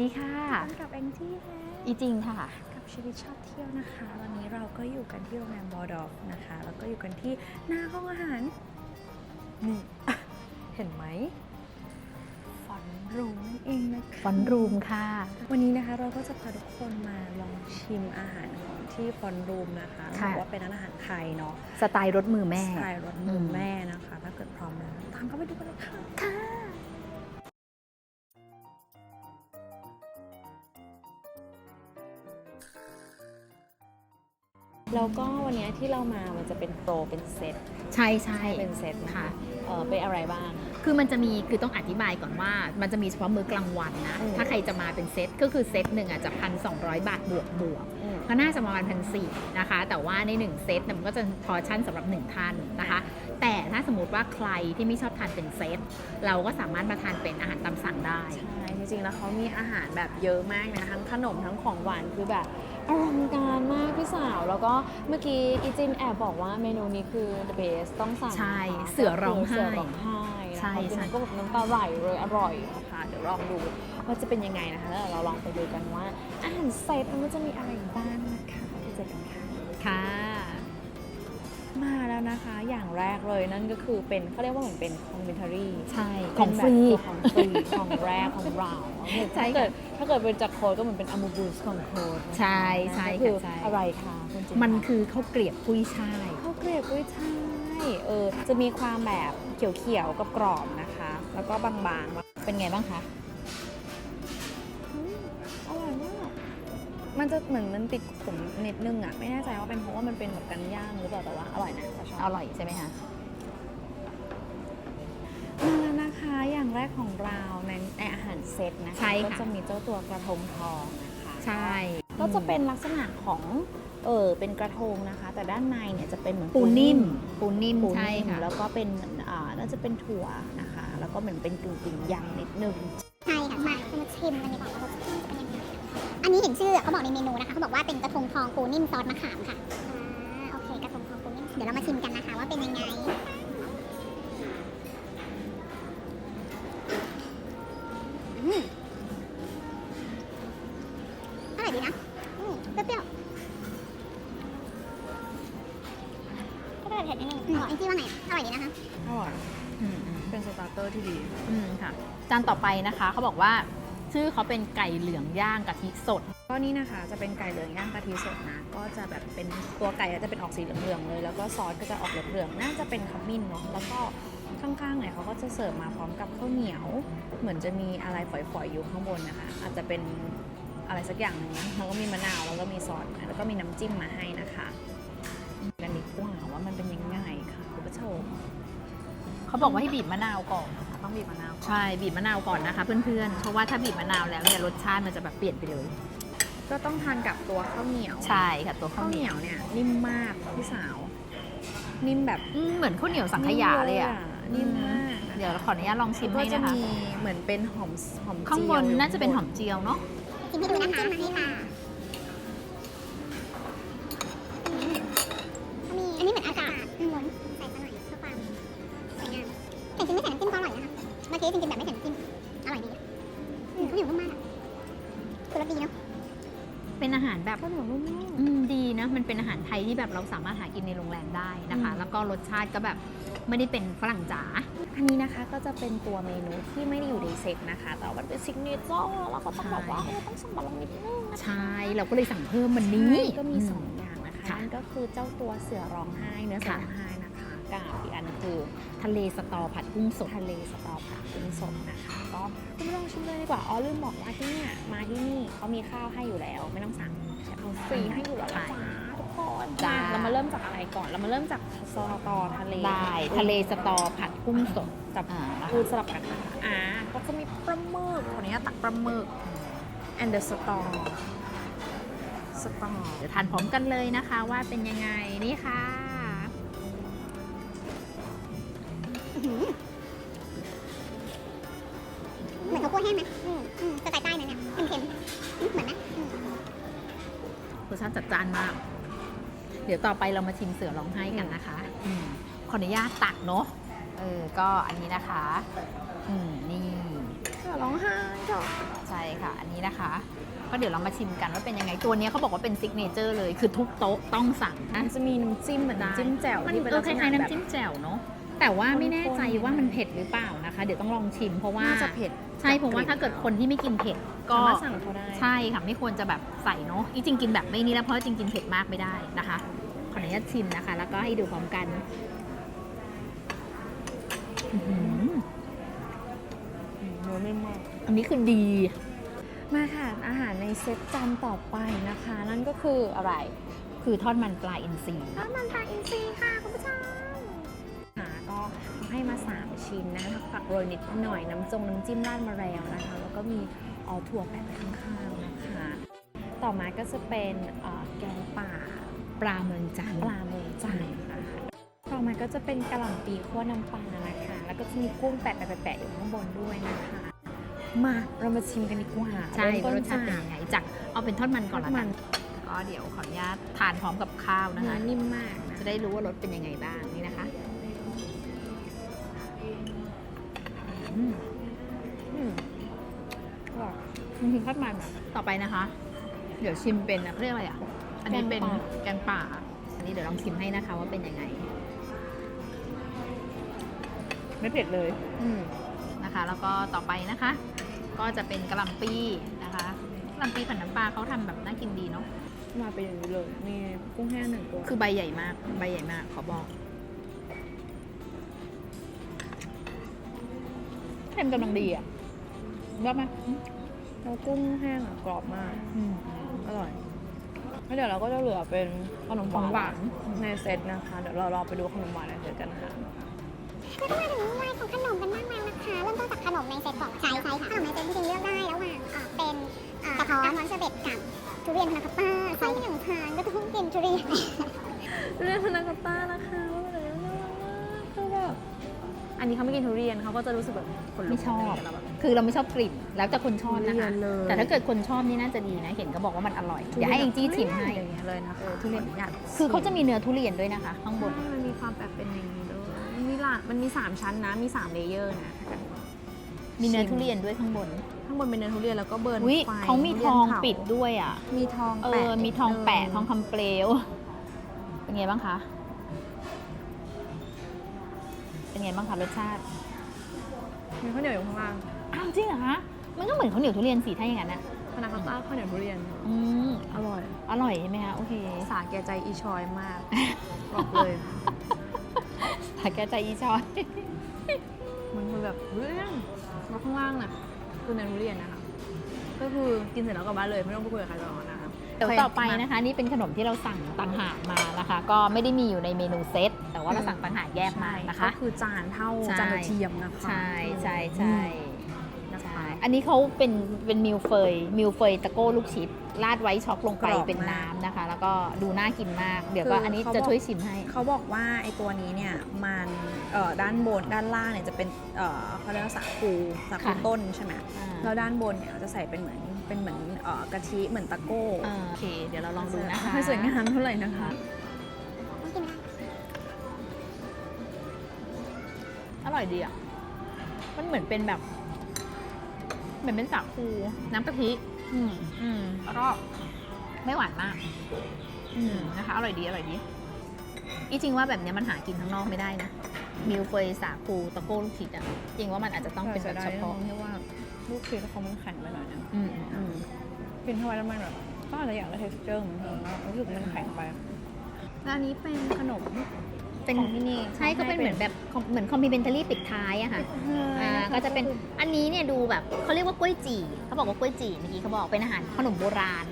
ดีค่ะพบกับแองจี้ค่ะอีจริงค่ะ กับชีวิตชอบเที่ยวนะคะ วันนี้เราก็อยู่กันที่โรงแรมบอร์ดอฟนะคะ แล้วก็อยู่กันที่หน้าห้องอาหาร นี่ เห็นไหมฟอนรูมนั่นเองนะคะฟอนรูมค่ะ วันนี้นะคะเราก็จะพาทุกคนมาลองชิมอาหารของที่ฟอนรูมนะคะค่ะ บอกว่าเป็นร้านอาหารไทยเนาะสไตล์รถมือแม่ สไตล์รสมืออมแม่นะคะ ถ้าเกิดพร้อมแล้วตามเข้าไปดูกันเลยค่ะ ค่ะ แล้วก็วันนี้ที่เรามามันจะเป็นโปรเป็นเซตใช่ใช่เป็นเซตนะค่ะเออเป็นอะไรบ้าง คือมันจะมีคือต้องอธิบายก่อนว่า มันจะมีเฉพาะมื้อกลางวันนะอืมถ้าใครจะมาเป็นเซตก็คือเซตหนึ่งอะจะพันสองบาทบวกบวกอืมก็น่าจะประมาณพันสี่นะคะ แต่ว่าใน 1 เซตเนี่ยมันก็จะพอชั่นสำหรับ 1 ท่านนะคะ แต่ถ้าสมมติว่าใครที่ไม่ชอบทานเป็นเซต เราก็สามารถมาทานเป็นอาหารตามสั่งได้ ใช่ จริงๆ แล้วเขามีอาหารแบบเยอะมากนะ ทั้งขนมทั้งของหวานคือแบบ อลังการมากพี่สาว แล้วก็เมื่อกี้อีจินแอบบอกว่าเมนูนี้คือ the best ต้องสั่งใช่นะคะเสือร้องไห้เสือร้องไห้นะคะใช่ใช่จริงๆก็แบบน้ำตาไหลเลยอร่อยนะคะเดี๋ยวลองดูว่าจะเป็นยังไงนะคะแล้วเดี๋ยวเราลองไปดูกันว่าอาหารเซตมันจะมีอะไรบ้างนะคะไปเจอกันค่ะค่ะมา แล้วนะคะ อย่างแรกเลยนั่นก็คือเป็นเขาเรียกว่าเหมือนเป็นคอมเมนทารีใช่ของฟรีของฟรีของแรกของเราใช่ถ้าเกิค่ะดถ้าเกิดเป็นจากโค้ดก็เหมือนเป็นอามูบูสของโค้ดใช่ใช่ก็คือค่ะใช่อะไรคะคุณจิมันคือข้าวเกลียบกุ้ยช่ายข้าวเกลียบกุ้ยช่ายเออจะมีความแบบเขียวๆกับกรอบๆนะคะ แล้วก็บางๆเป็นไงบ้างคะ มันจะเหมือนมันติดขมนิดนึงอะ ไม่แน่ใจว่าเป็นเพราะว่ามันเป็นแบบกันย่างหรือเปล่าแต่ว่าอร่อยนะเราชอบอร่อยใช่ไหมคะมาแล้วนะคะอย่างแรกของเราในในอาหารเซตนะคะใช่ค่ะ ก็จะมีเจ้าตัวกระทงทองนะคะใช่ก็จะเป็นลักษณะของเออเป็นกระทงนะคะ แต่ด้านในเนี่ยจะเป็นเหมือนปูนิ่ม ปูนิ่มปูใช่นิ่มค่ะ แล้วก็เป็นอ่าน่าจะเป็นถั่วนะคะ แล้วก็เหมือนเป็นกึ่งกึ่งๆยำนิดนึง ใช่ ค่ะมามาชิมกันดีกว่าว่ารสชาติจะเป็นยังไงอันนี้เห็นชื่อเขาบอกในเมนูนะคะเขาบอกว่าเป็นกระทงทองปูนิ่มซอสมะขามค่ะอ่าโอเคกระทงทองปูนิ่มเดี๋ยวเรามาชิมกันนะคะว่าเป็นยังไงอืมอร่อยดีนะอืมเปรี้ยวๆก็ได้เผ็ดนิดนึงอ๋อแองจี้ว่าไงอร่อยดีนะคะ อร่อย อืมอืมเป็นสตาร์เตอร์ที่ดี อืมค่ะ จานต่อไปนะคะ เขาบอกว่า ชื่อเขาเป็นไก่เหลืองย่างกะทิสด ก็นี่นะคะจะเป็นไก่เหลืองย่างกะทิสดนะ ก็จะแบบเป็นตัวไก่ก็จะเป็นออกสีเหลืองๆเลย แล้วก็ซอสก็จะออกเหลืองๆ น่าจะเป็นขมิ้นเนาะ แล้วก็ข้างๆเนี่ยเขาก็จะเสิร์ฟมาพร้อมกับข้าวเหนียว เหมือนจะมีอะไรฝอยๆอยู่ข้างบนนะคะ อาจจะเป็นอะไรสักอย่างหนึ่งนะแล้วก็มีมะนาว แล้วก็มีซอส แล้วก็มีน้ำจิ้มมาให้นะคะกันดีกว่าว่ามันเป็นยังไงค่ะคุณผู้ชม เขาบอกว่าให้บีบมะนาวก่อน ต้องบีบมะนาวก่อนใช่บีบมะนาวก่อนนะคะ เพื่อนๆ เพราะว่าถ้าบีบมะนาวแล้วเนี่ยรสชาติมันจะแบบเปลี่ยนไปเลย ก็ต้องทานกับตัวข้าวเหนียวใช่ค่ะตัวข้าข้าววเหเหนีนียยววเนี่ยนิ่มมากพี่สาว นิ่มแบบอืมเหมือนข้าวเหนียวสังขยาเลยอะนิ่มมากนะคะเดี๋ยวขออนุญาตลองชิมก็ให้จะนะคะ มีเหมือนเป็นหอมหอมข้างบนจียวยู่น่าจะเป็นหอมเจียวเนาะ ชิมให้ดูนะคะมาให้ค่ะ นะคะเมื่อกี้จริงๆแบบไม่ใส่น้ำจิ้มอร่อยดีอะอืมข้าวเหนียวนุ่มมากอะคือรสดีเนาะเป็นอาหารแบบข้าวเหนียวนุ่มมาก อืมดีนะ มันเป็นอาหารไทยที่แบบเราสามารถหากินในโรงแรมได้นะคะ อืม แล้วก็รสชาติก็แบบไม่ได้เป็นฝรั่งจ๋า อันนี้นะคะก็จะเป็นตัวเมนูที่ไม่ได้อยู่ในเซตนะคะ แต่ว่ามันเป็นซิกเนเจอร์เราก็ต้องบอกว่าใช่เออต้องสั่งมาลองนิดนึงนะคะใช่ เราก็เลยสั่งเพิ่มวันนี้ใช่ก็มีสองอย่างนะคะค่ะนั่นก็คือเจ้าตัวเสือร้องไห้เนื้อเสือค่ะ ร้องไห้ นะคะกับอีกอันคือทะเลสตอผัดกุ้งสดทะเลสตอผัดกุ้งสดนะคะก็คุณผู้ชมชิมเลยดีกว่าอ๋อลืมบอกว่าที่เนี่ยมาที่นี่เขามีข้าวให้อยู่แล้ว ไม่ต้องสั่งเขาฟรีให้อยู่แล้วนะใช่จ้าทุกคนจ้ามาเรามาเริ่มจากอะไรก่อน เรามาเริ่มจากสตอทะเลได้ทะเลสตอผัดกุ้งสดกับอ่านะคะพูดสลับกันนะคะอ่าก็จะมีปลาหมึกขออนุญาตตักปลาหมึก and the store สตอเดี๋ยวทานพร้อมกันเลยนะคะว่าเป็นยังไงนี่ค่ะ เหมือนข้าวโพดแห้งไหมอืมอืมสไตล์ใต้นะเนี่ยเค็มๆอืมเหมือนนะอืมรสชาติจัดจ้านมาก เดี๋ยวต่อไปเรามาชิมเสือร้องไห้กันนะคะอืมขออนุญาตตักเนาะ เออ ก็อันนี้นะคะ อืม นี่คืออย่าร้องไห้เถอะใช่ค่ะ อันนี้นะคะ ก็เดี๋ยวเรามาชิมกันว่าเป็นยังไง ตัวเนี้ยเขาบอกว่าเป็นซิกเนเจอร์เลย คือทุกโต๊ะต้องสั่งนะมันจะมีน้ำจิ้มเหมือนน้ำจิ้มแจ่วมันที่เป็นเออคล้ายๆลักษณะน้ำจิ้มแจ่วเนาะ แต่ว่าไม่แน่ใจข้นๆว่ามันเผ็ดหรือเปล่านะคะ เดี๋ยวต้องลองชิมเพราะว่าน่าจะเผ็ดใช่เพราะว่าถ้าเกิดคนที่ไม่กินเผ็ดก็สามารถสั่งเขาได้ใช่ค่ะไม่ควรจะแบบใส่เนาะจริงๆกินแบบไม่นี่แล้วเพราะจริงๆกินเผ็ดมากไม่ได้นะคะ ขออนุญาตชิมนะคะ แล้วก็ให้ดูพร้อมกันอื้อหือเนื้อไม่มากอันนี้คือดีมาค่ะอาหารในเซตจานต่อไปนะคะ นั่นก็คืออะไรคือทอดมันปลาอินทรีข้าวมันปลาอินทรีค่ะคุณผู้ชมค่ะก็ ให้มา 3 ชิ้นนะคะผักโรยนิดหน่อยน้ำจงน้ำจิ้มราดมาแล้วนะคะ แล้วก็มีเออถั่วแปะไว้ข้างๆนะคะ ต่อมาก็จะเป็นเอ่อแกงป่าปลาเมืองจันทร์ปลาเมืองจันทร์นะคะต่อมาก็จะเป็นกะหล่ำปีคั่วน้ำปลานะคะ แล้วก็จะมีกุ้งแปะแปะแปะๆอยู่ข้างบนด้วยนะคะ มาเรามาชิมกันดีกว่าใช่เริ่มว่ารต้สนชาจาติเป็นกยังไงจากเอาเป็นทอดมันก่อนละทอดมักันนก็เดี๋ยวขออนุญาตทานพร้อมกับข้าวนะเนื้อคะ นิ่มมากนะจะได้รู้ว่ารสเป็นยังไงบ้างนี่นะคะ อืมอืมอร่อยมันคือทอดมันอะ ต่อไปนะคะ เดี๋ยวชิมเป็นอะเรียกอะไรอะ อันนี้เป็นแกงป่า แกงป่า อันนี้เดี๋ยวลองชิมให้นะคะว่าเป็นยังไง ไม่เผ็ดเลย อืมนะคะ แล้วก็ต่อไปนะคะ ก็จะเป็นกะหล่ำปีนะคะกะหล่ำปีผัดน้ำปลาเขาทำแบบน่ากินดีเนาะ มาเป็นอย่างนี้เลย มีกุ้งแห้งหนึ่งตัวคือใบใหญ่มาก ใบใหญ่มาก ขอบอก ค็มกำลังดีอะรอบไหมแล้วกุ้งแห้งอะกรอบมาก อืมอร่อยแล้วเดี๋ยวเราก็จะเหลือเป็นขนมของหวานในเซตนะคะ เดี๋ยวเรารอไปดูขนมหวานในเซตกันนะคะแล้วก็มาถึงวัยของขนมกันบ้างแล้วนะคะ เริ่มต้นจากขนมในเซตก่อนใช่ใช่ค่ะขนมในเซตจริงๆเลือกได้ระหว่างเอ่อเป็นเอ่อกระท้อนเชอร์เบตกับทุเรียนพานาคอตต้าใครที่อย่างทานก็ต้องกินทุเรียนทุเรียนพานาคอตต้านะ อันนี้เขาไม่กินทุเรียนเขาก็จะรู้สึกแบบขนลุกไม่ชอบแล้วแบบ คือเราไม่ชอบกลิ่น แล้วแต่คนชอบนะคะทุเรียนเลย แต่ถ้าเกิดคนชอบนี่น่าจะดีนะ เห็นก็บอกว่ามันอร่อย เดี๋ยวให้เองจี้ชิมให้ อย่างเงี้ยเลยนะคะทุเรียนขออญาตคือเขาจะมีเนื้อทุเรียนด้วยนะคะ ข้างบน ใช่มันมีความแบบเป็นอย่างนี้ด้วยมันมีหลายมันมีสามชั้นนะ มีสามเลเยอร์นะ มีเนื้อทุเรียนด้วยข้างบน ข้างบนเป็นเนื้อทุเรียนแล้วก็เบิร์นอุ้ยไฟเขามีทุทรียนองเผาปิดด้วยอะ มีทองเอแปะอ มีทองแปะนิดนึทองคำเปลว เป็นไงบ้างคะเไงบ้างคะรสชาติมีข้าวเหนียวอยู่ข้างล่างอ้าวจริงเหรอคะมันก็เหมือนข้าวเหนียวทุเรียนสีถ้าอย่างนั้นอะพานาคอตต้าข้าวเหนียวทุเรียน อืมอร่อย อร่อยใช่ไหมคะโอเคสาแก่ใจอีชอยมากบอกเลยถ้าแกใจอีชอย มันคือแบบเรื่องแล้วข้างล่างน่ะคือเนื้อทุเรียนนะคะก็คือกินเสร็จแล้วกลับบ้านเลยไม่ต้องไปคุยกับใครต่อนะคะเดี๋ยวต่อไปนะคะ นี่เป็นขนมที่เราสั่งต่างหากมานะคะ ก็ไม่ได้มีอยู่ในเมนูเซตแต่ ว่าเราสั่งต่างหากแยกมานะคะ ก็คือจานเท่าใช่จานกระเทียมนะคะ ใช่ใช่ใช่นะใช่คะอันนี้เขาเป็นเป็นมิลเฟยมิลเฟยตะโก้ลูกชิปราดไว้ช็อกลงไปกรอบมากเป็นน้ำนะคะ แล้วก็ดูน่ากินมาก เดี๋ยวก็คืออัอันนี้เขาจะบอกช่วยชิมให้ เขาบอกว่าไอ้ตัวนี้เนี่ยมันเอ่อด้านบนด้านล่างเนี่ยจะเป็นเอ่อเขาเรียกว่าสาคูสาคูค่ะต้นใช่ไหมอ่าแล้วด้านบนเนี่ยจะใส่เป็นเหมือนเป็นเหมือนเอ่อกะทิเหมือนตะโก้อ่าโอเค เดี๋ยวเราลองดูนะคะไม่สวยงามเท่าไหร่นะคะ ร่อยดีอะ มันเหมือนเป็นแบบ เหมือนเป็นสาคูน้ำกะทิ อืม อืมแล้วก็ไม่หวานมาก อืมนะคะ อร่อยดี อร่อยดีอีจริงว่าแบบเนี้ยมันหากินข้างนอกไม่ได้นะ มิลเฟยสาคูตะโก้ลูกชิดอะ จริงว่ามันอาจจะต้องเป็นแบบเฉพาะที่ว่าลูกเค้กเขามันแข็งไปหน่อยนะอืมอืมอืมกินเข้าไปแล้วมันแบบก็อาจจะอยากได้ texture เหมือนกันนะรู้สึกมันแข็งไปแล้วอันนี้เป็นขนม เป็นของที่นี่ใช่ก็เป็นเหมือนแบบเหมือนคอมพ l เ m น t ารีปิดท้ายอะค่ะอ่าก็จะเป็นอันนี้เนี่ยดูแบบเขาเรียกว่ากล้วยจี่เขาบอกว่ากล้วยจี่เมื่อกี้เขาบอกเป็นอาหารขนมโบราณ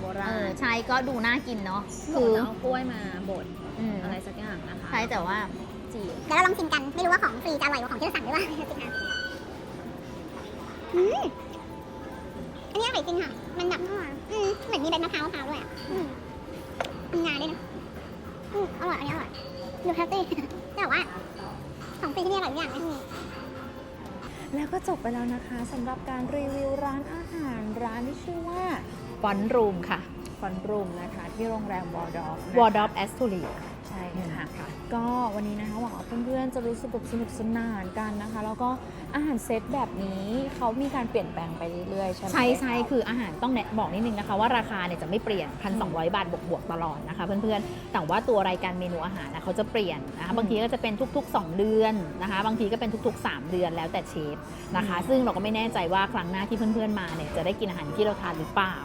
โบราเอณอใช่ก็ดูน่ากินเนาะคืคืออเอากล้วยมาบดอืมอะไรสักอย่างนะคะใช่แต่ว่าจี่เดี๋ยวเราลองชิมกัน ไม่รู้ว่าของฟรีจะอร่อยกว่าของที่เราสั่งหรือเปล่าจริงค่ะอืมอันนี้อร่อยจริงค่ะ มันแบบอืมเหมือนมีใบมะพร้าวมะพร้าวด้วยอะอืมมีงาด้วยนะอืมอร่อย อันนี้อร่อย ดูเฮลตี้แต่ว่าของฟรีที่นี่อร่อยทุกอย่างนะอืมแล้วก็จบไปแล้วนะคะสำหรับการรีวิวร้านอาหารร้านที่ชื่อว่าฟอนรูมค่ะฟอนรูมนะคะ ที่โรงแรมวอร์ดอฟวอร์ดอฟแอสตูรีใช่ช่ค่ะค่ะ ก็วันนี้นะคะหวังว่าเพื่อนๆ จะรู้สึกแบบสนุกสนานกันนะคะ แล้วก็อาหารเซตแบบนี้เขามีการเปลี่ยนแปลงไปเรื่อยๆใช่ไหมใช่ใช่คืออาหารต้องแนะบอกนิดนึงนะคะ ว่าราคาเนี่ยจะไม่เปลี่ยน 1,200 บาทบวกๆตลอดนะคะ เพื่อนๆ แต่ว่าตัวรายการเมนูอาหารนะเขาจะเปลี่ยนนะคะบางทีก็จะเป็นทุก ๆ 2 เดือนนะคะ บางทีก็เป็นทุก ๆ 3 เดือนแล้วแต่เชฟนะคะ ซึ่งเราก็ไม่แน่ใจว่าครั้งหน้าที่เพื่อนๆมาเนี่ยจะได้กินอาหารที่เราทานหรือเปล่า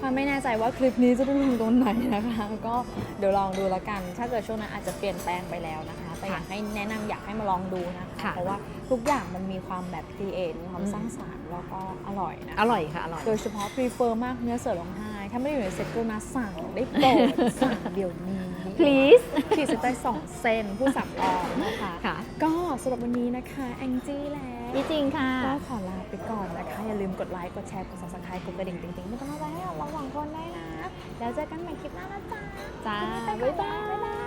ถ้าไม่แน่ใจว่าคลิปนี้จะไปลงตรงไหนนะคะ ก็เดี๋ยวลองดูแล้วกัน ถ้าเกิดช่วงนั้นอาจจะเปลี่ยนแปลงไปแล้วนะคะ แต่อยากให้แนะนำอยากให้มาลองดูนะคะ ค่ะ เพราะว่าทุกอย่างมันมีความแบบครีเอทมีความอืมสร้างสรรค์แล้วก็อร่อยนะ อร่อยค่ะ อร่อย โดยเฉพาะ prefer มากเนื้อเสือร้องไห้ ถ้าไม่ได้อยู่ในเซ็ตกรุณาสั่งได้โปรดสั่งเดี๋ยวนี้ please ขีดเส้นใต้สองเซนผู้สั่งออกนะคะ ค่ะก็สำหรับวันนี้นะคะ แองจี้และพี่จริงค่ะ ก็ขอลาไปก่อนนะคะ อย่าลืมกดไลค์ กดแชร์ กด subscribe กดกระดิ่งติ๊งๆเป็นกำลังใจให้เราสองคนได้นะ แล้วเจอกันใหม่คลิปหน้านะจ๊ะจ้า วันนี้ไปก่อนบ๊ายบาย